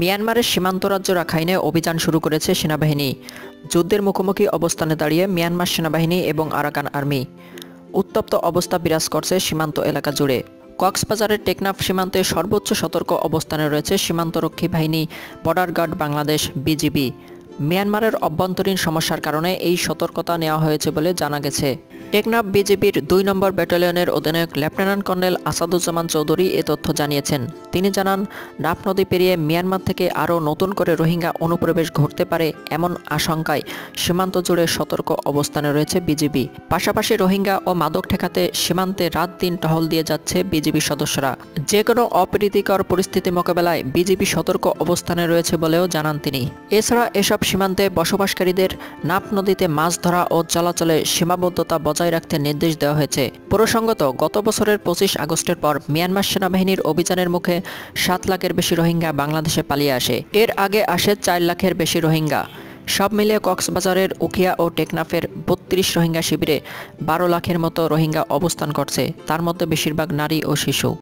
মিয়ানমারের সীমান্ত রাজ্য রাখাইনে অভিযান শুরু করেছে সেনাবাহিনী। যুদ্ধের মুখোমুখি অবস্থানে দাঁড়িয়ে মিয়ানমার সেনাবাহিনী এবং আরাকান আর্মি। উত্তপ্ত অবস্থা বিরাজ করছে সীমান্ত এলাকা জুড়ে। কক্সবাজারের টেকনাফ সীমান্তে সর্বোচ্চ সতর্ক অবস্থানে রয়েছে সীমান্তরক্ষী বাহিনী, বর্ডার গার্ড বাংলাদেশ, বিজিবি। মিয়ানমারের অভ্যন্তরীণ সমস্যার কারণে এই সতর্কতা নেওয়া হয়েছে বলে জানা গেছে। টেকনাফ বিজেপির দুই নম্বর ব্যাটালিয়নের অধিনায়ক লেফটেন্যান্ট কর্নেল আসাদুজ্জামান চৌধুরী এ তথ্য জানিয়েছেন। তিনি জানান, নাফ নদী পেরিয়ে মিয়ানমার থেকে আরও নতুন করে রোহিঙ্গা অনুপ্রবেশ ঘটতে পারে এমন আশঙ্কায় সীমান্ত জুড়ে সতর্ক অবস্থানে রয়েছে বিজেপি। পাশাপাশি রোহিঙ্গা ও মাদক ঠেকাতে সীমান্তে রাত দিন টহল দিয়ে যাচ্ছে বিজেপি সদস্যরা। যে কোনো অপ্রীতিকর পরিস্থিতি মোকাবেলায় বিজেপি সতর্ক অবস্থানে রয়েছে বলেও জানান তিনি। এছাড়া এসব সীমান্তে বসবাসকারীদের নাফ নদীতে মাছ ধরা ও চলাচলে সীমাবদ্ধতা বজায় রাখতে নির্দেশ দেওয়া হয়েছে। প্রসঙ্গত, গত বছরের পঁচিশ আগস্টের পর মিয়ানমার সেনাবাহিনীর অভিযানের মুখে সাত লাখের বেশি রোহিঙ্গা বাংলাদেশে পালিয়ে আসে। এর আগে আসে চার লাখের বেশি রোহিঙ্গা। সব মিলিয়ে কক্সবাজারের উখিয়া ও টেকনাফের বত্রিশ রোহিঙ্গা শিবিরে বারো লাখের মতো রোহিঙ্গা অবস্থান করছে। তার মধ্যে বেশিরভাগ নারী ও শিশু।